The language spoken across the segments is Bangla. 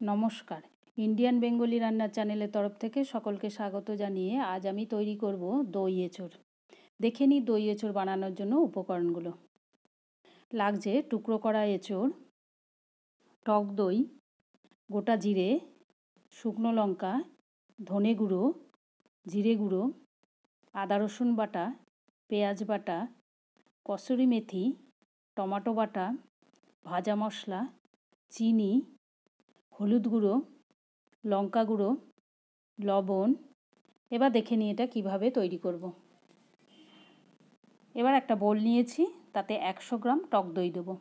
নমস্কার। ইন্ডিয়ান বেঙ্গলি রান্নার চ্যানেলের তরফ থেকে সকলকে স্বাগত জানিয়ে আজ আমি তৈরি করব দই এঁচড়। দেখে নিই দই এঁচড় বানানোর জন্য উপকরণগুলো। লাগছে টুকরো করা এঁচড়, টক দই, গোটা জিরে, শুকনো লঙ্কা, ধনে গুঁড়ো, জিরে গুঁড়ো, আদা রসুন বাটা, পেঁয়াজ বাটা, কসুরি মেথি, টমাটো বাটা, ভাজা মশলা, চিনি হলুদ গুঁড়ো, লঙ্কা গুঁড়ো, লবণ। এবার দেখে নিই এটা কীভাবে তৈরি করব। এবার একটা বোল নিয়েছি, তাতে একশো গ্রাম টক দই দেবো।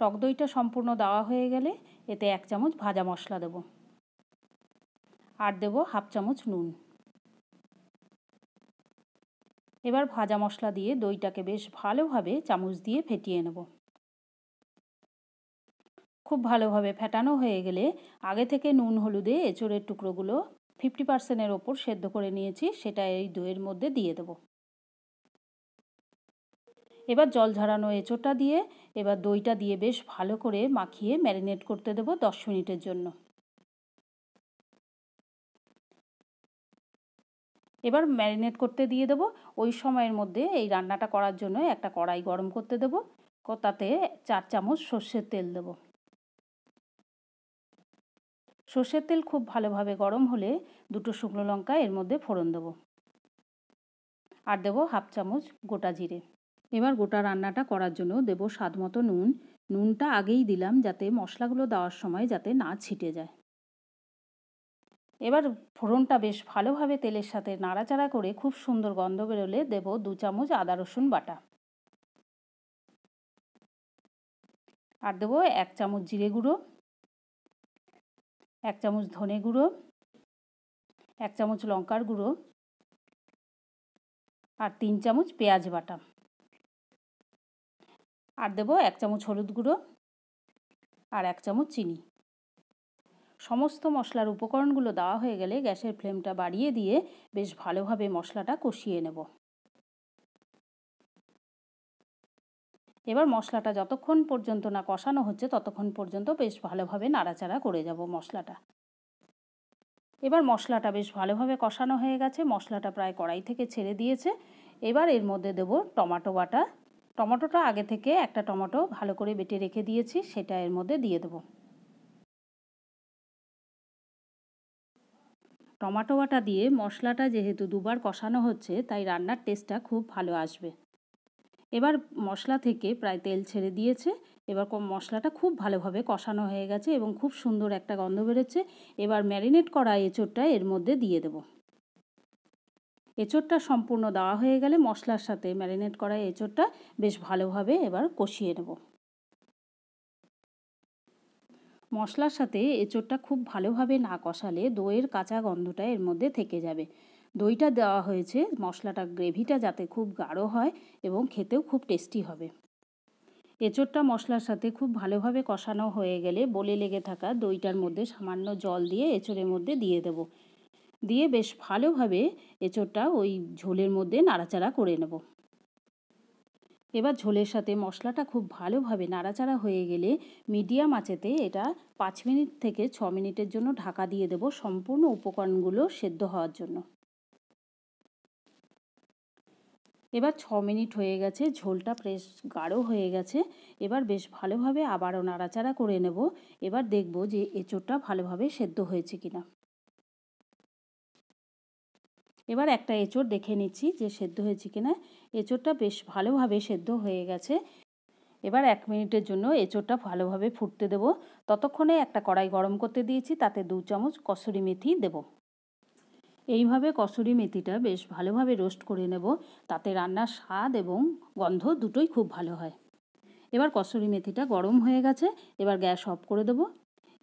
টক দইটা সম্পূর্ণ দেওয়া হয়ে গেলে এতে এক চামচ ভাজা মশলা দেবো। আর দেবো হাফ চামচ নুন। এবার ভাজা মশলা দিয়ে দইটাকে বেশ ভালোভাবে চামচ দিয়ে ফেটিয়ে নেব। খুব ভালোভাবে ফেটানো হয়ে গেলে আগে থেকে নুন, হলুদে এঁচড়ের টুকরোগুলো ফিফটি পার্সেন্টের ওপর সেদ্ধ করে নিয়েছি, সেটা এই দইয়ের মধ্যে দিয়ে দেব। এবার জল ঝরানো এঁচোড়টা দিয়ে এবার দইটা দিয়ে বেশ ভালো করে মাখিয়ে ম্যারিনেট করতে দেবো দশ মিনিটের জন্য। এবার ম্যারিনেট করতে দিয়ে দেবো, ওই সময়ের মধ্যে এই রান্নাটা করার জন্য একটা কড়াই গরম করতে দেবো তাতে চার চামচ সর্ষের তেল দেবো। সর্ষের তেল খুব ভালোভাবে গরম হলে দুটো শুকনো লঙ্কা এর মধ্যে ফোড়ন দেবো। আর দেবো হাফ চামচ গোটা জিরে। এবার গোটা রান্নাটা করার জন্য দেবো স্বাদ মতো নুন। নুনটা আগেই দিলাম যাতে মশলাগুলো দেওয়ার সময় যাতে না ছিটে যায়। এবার ফোড়নটা বেশ ভালোভাবে তেলের সাথে নাড়াচাড়া করে খুব সুন্দর গন্ধ বেরোলে দেব দু চামচ আদা, রসুন বাটা। আর দেবো এক চামচ জিরে গুঁড়ো। এক চামচ ধনে গুঁড়ো, এক চামচ লঙ্কার গুঁড়ো আর তিন চামচ পেঁয়াজ বাটা। আর দেবো এক চামচ হলুদ গুঁড়ো আর এক চামচ চিনি। সমস্ত মশলার উপকরণগুলো দেওয়া হয়ে গেলে গ্যাসের ফ্লেমটা বাড়িয়ে দিয়ে বেশ ভালোভাবে মশলাটা কষিয়ে নেব। এবার মশলাটা যতক্ষণ পর্যন্ত না কষানো হচ্ছে, ততক্ষণ পর্যন্ত বেশ ভালোভাবে নাড়াচাড়া করে যাব মশলাটা। এবার মশলাটা বেশ ভালোভাবে কষানো হয়ে গেছে, মশলাটা প্রায় কড়াই থেকে ছেড়ে দিয়েছে। এবার এর মধ্যে দেব টমাটো বাটা। টমেটোটা আগে থেকে একটা টমেটো ভালো করে বেটে রেখে দিয়েছি, সেটা এর মধ্যে দিয়ে দেবো। টমাটো বাটা দিয়ে মশলাটা যেহেতু দুবার কষানো হচ্ছে, তাই রান্নার টেস্টটা খুব ভালো আসবে। এবার মশলা থেকে প্রায় তেল ছেড়ে দিয়েছে। এবার মশলাটা খুব ভালোভাবে কষানো হয়ে গেছে এবং খুব সুন্দর একটা গন্ধ বেরোচ্ছে। এবার ম্যারিনেট করা এঁচোড়টা এর মধ্যে দিয়ে দেবো। এঁচোড়টা সম্পূর্ণ দেওয়া হয়ে গেলে মশলার সাথে ম্যারিনেট করা এঁচোড়টা বেশ ভালোভাবে এবার কষিয়ে নেব। মশলার সাথে এঁচোড়টা খুব ভালোভাবে না কষালে দইয়ের কাঁচা গন্ধটা এর মধ্যে থেকে যাবে। দইটা দেওয়া হয়েছে। মশলাটা গ্রেভিটা যাতে খুব গাঢ় হয় এবং খেতেও খুব টেস্টি হবে। এঁচোড়টা মশলার সাথে খুব ভালোভাবে কষানো হয়ে গেলে বলে লেগে থাকা দইটার মধ্যে সামান্য জল দিয়ে এঁচোড়ের মধ্যে দিয়ে দেব। দিয়ে বেশ ভালোভাবে এঁচোড়টা ওই ঝোলের মধ্যে নাড়াচাড়া করে নেব। এবার ঝোলের সাথে মশলাটা খুব ভালোভাবে নাড়াচাড়া হয়ে গেলে মিডিয়াম আঁচেতে এটা পাঁচ মিনিট থেকে ছ মিনিটের জন্য ঢাকা দিয়ে দেব সম্পূর্ণ উপকরণগুলো সেদ্ধ হওয়ার জন্য। এবার ছ মিনিট হয়ে গেছে, ঝোলটা বেশ গাঢ় হয়ে গেছে। এবার বেশ ভালোভাবে আবারও নাড়াচাড়া করে নেব। এবার দেখব যে এঁচোড়টা ভালোভাবে সেদ্ধ হয়েছে কিনা। এবার একটা এঁচোড় দেখে নিচ্ছি যে সেদ্ধ হয়েছে কিনা। এঁচোড়টা বেশ ভালোভাবে সেদ্ধ হয়ে গেছে। এবার এক মিনিটের জন্য এঁচোড়টা ভালোভাবে ফুটতে দেবো। ততক্ষণে একটা কড়াই গরম করতে দিয়েছি, তাতে দু চামচ কসুরি মেথি দেব। এইভাবে কসুরি মেথিটা বেশ ভালোভাবে রোস্ট করে নেব। তাতে রান্নার স্বাদ এবং গন্ধ দুটোই খুব ভালো হয়। এবার কসুরি মেথিটা গরম হয়ে গেছে, এবার গ্যাস অফ করে দেবো।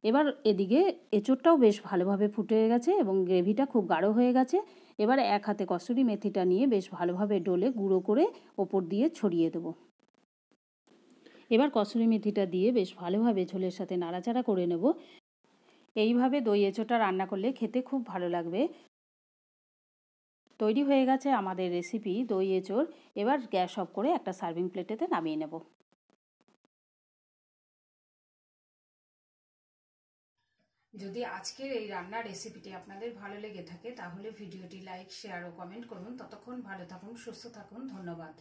এবার এদিকে এঁচোড়টাও বেশ ভালোভাবে ফুটে গেছে এবং গ্রেভিটা খুব গাঢ় হয়ে গেছে। এবার এক হাতে কসুরি মেথিটা নিয়ে বেশ ভালোভাবে ডোলে গুঁড়ো করে ওপর দিয়ে ছড়িয়ে দেবো। এবার কসুরি মেথিটা দিয়ে বেশ ভালোভাবে ঝোলের সাথে নাড়াচাড়া করে নেব। এইভাবে দই এঁচোটা রান্না করলে খেতে খুব ভালো লাগবে। তৈরি হয়ে গেছে আমাদের রেসিপি দই এঁচোর এবার গ্যাস অফ করে একটা সার্ভিং প্লেটেতে নামিয়ে নেব। যদি আজকের এই রান্নার রেসিপিটি আপনাদের ভালো লেগে থাকে, তাহলে ভিডিওটি লাইক শেয়ার ও কমেন্ট করুন। ততক্ষণ ভালো থাকুন, সুস্থ থাকুন। ধন্যবাদ।